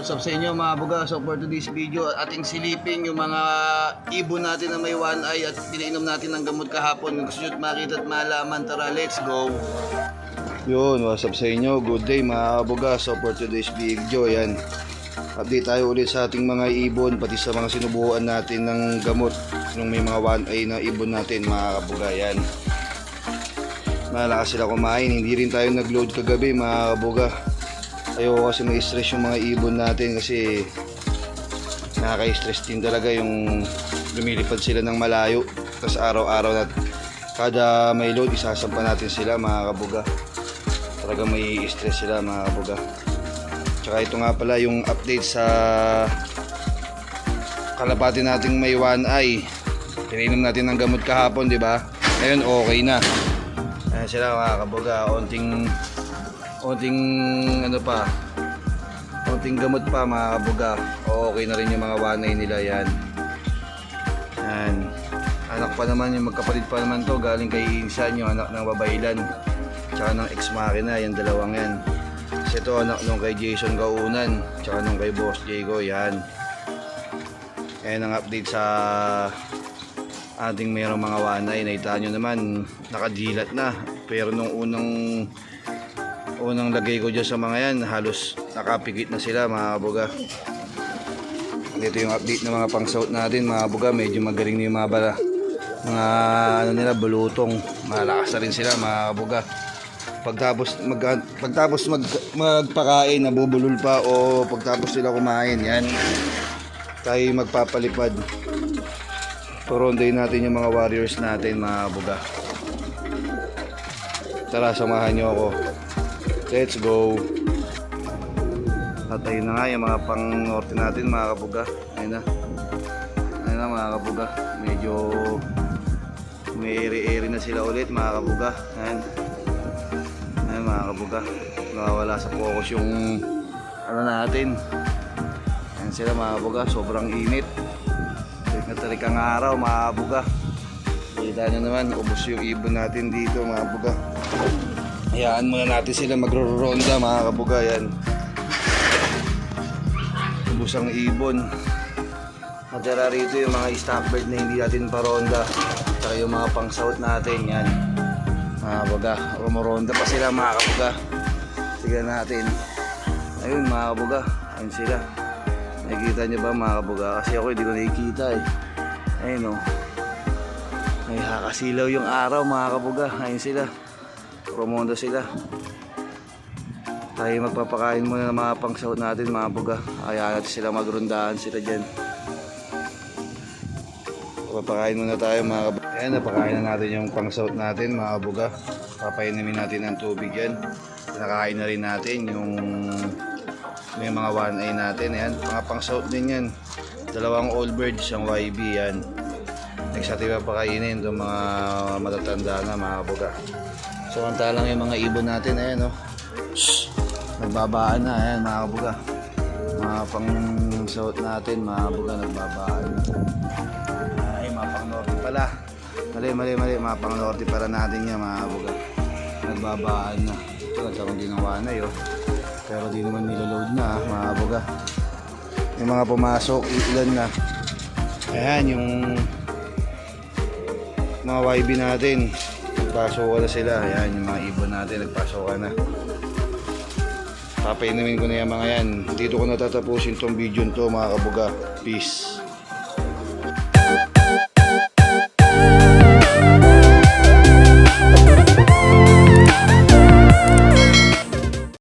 What's up sa inyo mga buga? So for today's video, ating silipin yung mga ibon natin na may one eye at pinainom natin ng gamot kahapon. Gusto nyo makita at malaman, tara let's go! Yun, what's up sa inyo? Good day mga buga. So for today's video, yan. Update tayo ulit sa ating mga ibon, pati sa mga sinubuhan natin ng gamot. Yung may mga one eye na ibon natin mga kabuga, yan. Malakas sila kumain, hindi rin tayo nag-load kagabi mga kabuga ayoko kasi ma-stress yung mga ibon natin kasi nakaka-stress din talaga yung lumilipad sila ng malayo. Tapos araw-araw na kada may load isasampa natin sila mga kabuga. Talaga may stress sila mga kabuga. Tsaka ito nga pala yung update sa kalapati nating may one eye pinainom natin ng gamot kahapon di ba? Ngayon okay na. Ayan sila mga kabuga. Onting onting ano pa onting gamot pa mga kabuga. Okay na rin yung mga wanay nila yan. Yan. Anak pa naman yung magkapatid pa naman to. Galing kay Insan yung anak ng babaylan tsaka ng ex makina yung dalawang yan. Kasi ito anak nung kay Jason Gaunan tsaka nung kay Boss Diego yan. Yan ang update sa ating mayroong mga wanay nakita nyo naman nakadilat na. Pero nung unang unang lagay ko dyan sa mga yan halos nakapikit na sila mga kabuga. Ito yung update ng mga pang south natin mga kabuga. Medyo magaling na yung mga bala. Mga ano nila bulutong. Malakas na rin sila mga kabuga. Pagtapos mag, pagtapos mag, magpakain nabubulol pa o pagtapos sila kumain yan. Tayo magpapalipad. Toronday natin yung mga warriors natin mga kabuga. Tara samahan nyo ako Let's go. At na nga yung mga pang norte natin mga kabuga. Ayun na. Ayun na mga kabuga. Medyo may eri-eri na sila ulit mga kabuga. Ayun. Ayun mga kabuga. Nawawala sa focus yung ano natin. Ayun sila mga kabuga. Sobrang init. Tarik na tarik ang araw mga kabuga. Kita nyo naman, ubos yung ibon natin dito mga kabuga. Hayaan muna natin sila magro-ronda mga kabuga yan. Ubus ang ibon. Madara rito yung mga stopbird na hindi natin paronda. Saka yung mga pang-south natin yan. Mga kabuga, rumoronda pa sila mga kabuga. Tignan natin. Ayun mga kabuga, ayun sila. Nakikita nyo ba mga kabuga? Kasi ako hindi ko nakikita eh. Ayun o. May hakasilaw yung araw mga kabuga. Ayun sila. Promondo sila. Tayo magpapakain muna ng mga pang-south natin mga buga. Kaya natin sila magrundahan sila dyan. Papakain muna tayo mga kabuga. Ayan, napakain na natin yung pang-south natin mga buga. Papainimin natin ng tubig yan. Nakain na rin natin yung may mga one eye natin. Ayan, mga pang-south din yan. Dalawang all birds, isang YB yan. Next natin papakainin itong mga matatanda na mga buga. So lang yung mga ibon natin ayan oh. Shhh. Nagbabaan na ayan mga kabuga. Mga pang suot natin mga kabuga nagbabaan na. Ay mga pang norte pala. Mali mali mali mga pang norte para natin yan mga kabuga. Nagbabaan na. Ito nagkaroon din ng wanay oh. Pero di naman niloload na mga kabuga. Yung mga pumasok ilan na. Ayan yung mga YB natin. Nagpasokan na sila. Ayan yung mga ibon natin nagpasokan na. Papainumin ko na yung mga yan. Dito ko natatapusin tong video to mga kabuga. Peace